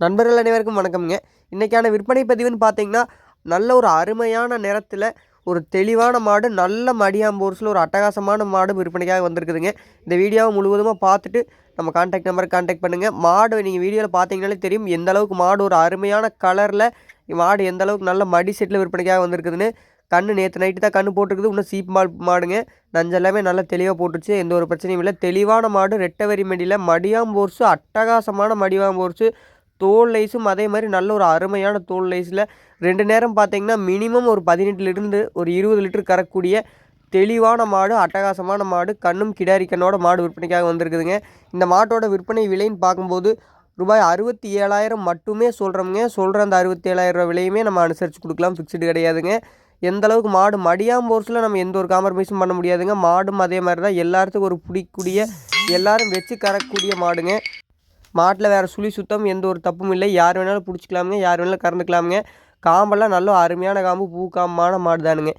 நண்பர்கள் அனைவருக்கும் வணக்கம்ங்க. இன்றைக்கான விற்பனை பதிவுன்னு பார்த்தீங்கன்னா நல்ல ஒரு அருமையான நிறத்தில் ஒரு தெளிவான மாடு நல்ல மடியாம்பூர்ஸில் ஒரு அட்டகாசமான மாடு விற்பனைக்காக வந்திருக்குதுங்க. இந்த வீடியோவை முழுவதுமாக பார்த்துட்டு நம்ம காண்டாக்ட் நம்பருக்கு காண்டாக்ட் பண்ணுங்கள் மாடு நீங்கள் வீடியோவில் பார்த்தீங்கனாலே தெரியும் எந்த அளவுக்கு மாடு ஒரு அருமையான கலரில் மாடு எந்த அளவுக்கு நல்ல மடி செட்டில் விற்பனைக்காக வந்திருக்குதுன்னு கண்ணு நேற்று நைட்டு தான் கண்ணு போட்டிருக்குது. இன்னும் சீப் மாடு மாடுங்க. நஞ்சு எல்லாமே நல்லா தெளிவாக போட்டுருச்சு. எந்த ஒரு பிரச்சனையும் இல்லை. தெளிவான மாடு ரெட்டவரி மடியில் மடியாம்போர்ஸு அட்டகாசமான மடியாம்போர்ஸு தோல் லைஸும் அதே மாதிரி நல்ல ஒரு அருமையான தோல் லைஸில் ரெண்டு நேரம் பார்த்தீங்கன்னா மினிமம் ஒரு பதினெட்டுலேருந்து ஒரு இருபது லிட்டர் கறக்கூடிய தெளிவான மாடு அட்டகாசமான மாடு கண்ணும் கிடாரிக்கண்ணோட மாடு விற்பனைக்காக வந்திருக்குதுங்க. இந்த மாட்டோட விற்பனை விலைன்னு பார்க்கும்போது ரூபாய் அறுபத்தி ஏழாயிரம் மட்டுமே சொல்கிறோமுங்க சொல்கிற அந்த அறுபத்தி ஏழாயிரம் ரூபா விலையுமே நம்ம அனுசரித்து கொடுக்கலாம். ஃபிக்ஸ்டு கிடையாதுங்க. எந்த அளவுக்கு மாடு மடியாம்போர்ஸில் நம்ம எந்த ஒரு காம்ப்ரமைஸும் பண்ண முடியாதுங்க. மாடும் அதே மாதிரி தான். எல்லாத்துக்கும் ஒரு பிடிக்கூடிய எல்லாரும் வச்சு கறக்கூடிய மாடுங்க. மாட்டில் வேறு சுழி சுத்தம் எந்த ஒரு தப்பும் இல்லை. யார் வேணாலும் பிடிச்சிக்கலாமுங்க யார் வேணாலும் கறந்துக்கலாமுங்க. காம்பெல்லாம் நல்ல அருமையான காம்பு பூ காம்பமான மாடு தானுங்க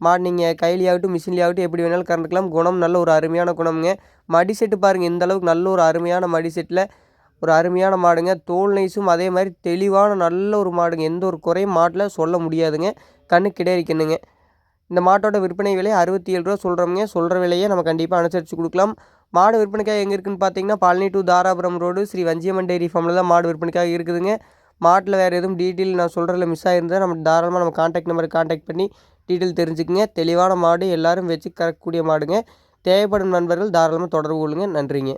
மாடு நீங்கள் கையிலேயாகட்டும் மிஷின்லேயாகட்டும் எப்படி வேணாலும் கறந்துக்கலாம். குணம் நல்ல ஒரு அருமையான குணம்ங்க. மடி செட்டு பாருங்கள் இந்த அளவுக்கு நல்ல ஒரு அருமையான மடி செட்டில். ஒரு அருமையான மாடுங்க. தோல் நைஸும் அதே மாதிரி தெளிவான நல்ல ஒரு மாடுங்க. எந்த ஒரு குறையும் மாட்டில் சொல்ல முடியாதுங்க. கண்ணு கிடைக்கணுங்க இந்த மாட்டோட விற்பனை விலை அறுபத்தி ஏழு ரூபா சொல்கிறோங்க சொல்கிற விலையை நம்ம கண்டிப்பாக அனுசரித்து கொடுக்கலாம். மாடு விற்பனைக்காக எங்கே இருக்குதுன்னு பார்த்தீங்கன்னா Palani to Dharapuram road Sri Vanjiamman dairy ஃபார்மில் தான் மாடு விற்பனைக்காக இருக்குதுங்க. மாட்டில் வேறு எதுவும் டீட்டெயில் நான் சொல்கிறதில்ல மிஸ் ஆகிருந்தால் நம்ம தாராளமாக நம்ம காண்டாக்ட் நம்பரை காண்டாக்ட் பண்ணி டீட்டெயில் தெரிஞ்சுக்குங்க. தெளிவான மாடு எல்லோரும் வச்சு கறக்கக்கூடிய மாடுங்க. தேவைப்படும் நண்பர்கள் தாராளமாக தொடர்பு கொள்ளுங்கள் நன்றிங்க.